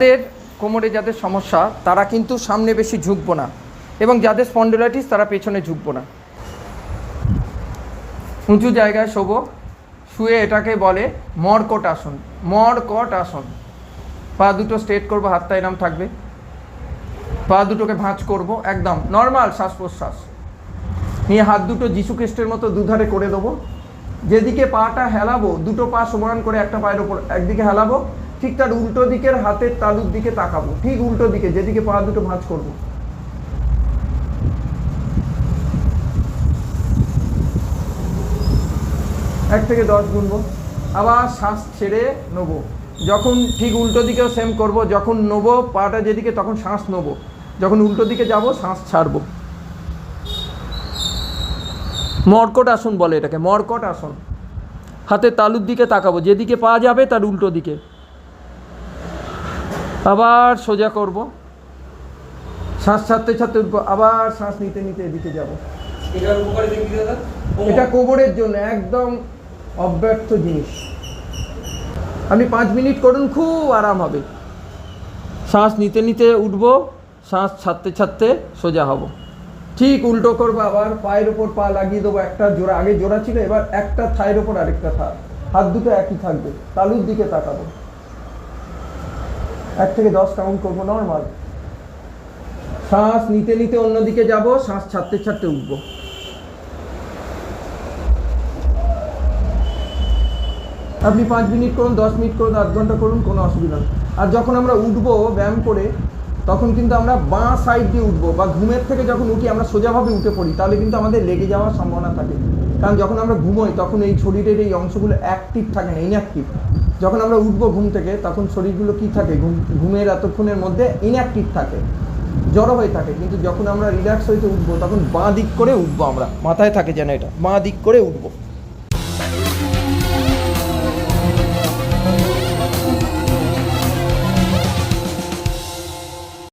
যাদের কোমরে যাদের সমস্যা, তারা কিন্তু সামনে বেশি ঝুঁকবো না। এবং যাদের স্পন্ডোলাইটিস, তারা পেছনে ঝুঁকবো না। উঁচু জায়গায় শোবো, শুয়ে এটাকে বলে মরকট আসন। মরকট আসন। পা দুটো স্ট্রেট করব হাতটা এরম থাকবে। পা দুটোকে ভাঁজ করব, একদম নর্মাল শ্বাস প্রশ্বাস নিয়ে হাত দুটো যিশু খ্রিস্টের মতো দুধারে করে দেবো। যেদিকে পাটা হেলাবো, দুটো পা সমান করে একটা পায়ের ওপর, একদিকে হেলাবো ঠিক তার উল্টো দিকের হাতের তালুর দিকে তাকাবো। ঠিক উল্টো দিকে, যেদিকে পা দুটো ভাঁজ করব। এক থেকে দশ গুনবো। আবার শ্বাস ছেড়ে নেব। যখন ঠিক উল্টো দিকেও সেম করব, যখন নেব পাটা যেদিকে, তখন শ্বাস নেব। যখন উল্টো দিকে যাব, শ্বাস ছাড়বো। মর্কট আসন বলে এটাকে, মর্কট আসন। হাতে তালুর দিকে তাকাবো, যেদিকে পা যাবে তার উল্টো দিকে। আবার সোজা করব। শ্বাস ছাড়তে ছাড়তে উঠবো আবার শ্বাস নিতে নিতে এদিকে যাব। এটা কোবরের জন্য একদম অব্যর্থ জিনিস। আপনি পাঁচ মিনিট করুন খুব আরাম হবে। শ্বাস নিতে নিতে উঠবো শ্বাস ছাড়তে ছাড়তে সোজা হব। ঠিক উল্টো করব আবার পায়ের ওপর পা লাগিয়ে দেবো একটা জোড়া আগে জোড়া ছিল এবার একটা থায়ের ওপর আরেকটা থা হাত দুটো একই থাকবে তালুর দিকে তাকাবো। এক থেকে দশ কাউন্ট করব নর্মাল শ্বাস নিতে নিতে অন্যদিকে যাব, শ্বাস ছাড়তে ছাড়তে উঠবো। আপনি পাঁচ মিনিট করুন, দশ মিনিট করুন, আধ ঘণ্টা করুন, কোনো অসুবিধা নেই। আর যখন আমরা উঠবো ব্যায়াম করে, তখন কিন্তু আমরা বাঁ সাইড দিয়ে উঠবো বা ঘুমের থেকে যখন উঠি, আমরা সোজাভাবে উঠে পড়ি, তাহলে কিন্তু আমাদের লেগে যাওয়ার সম্ভাবনা থাকে। কারণ যখন আমরা ঘুমোই, তখন এই শরীরের এই অংশগুলো অ্যাক্টিভ থাকে না ইনঅ্যাক্টিভ যখন আমরা উঠবো ঘুম থেকে, তখন শরীরগুলো কি থাকে? ঘুম, ঘুমের এতক্ষণের মধ্যে ইনঅ্যাক্টিভ থাকে, জড়ো হয়ে থাকে। কিন্তু যখন আমরা রিল্যাক্স হইতে উঠবো, তখন বাঁ দিক করে উঠবো আমরা। মাথায় থাকে যেন এটা, বাঁ দিক করে উঠবো।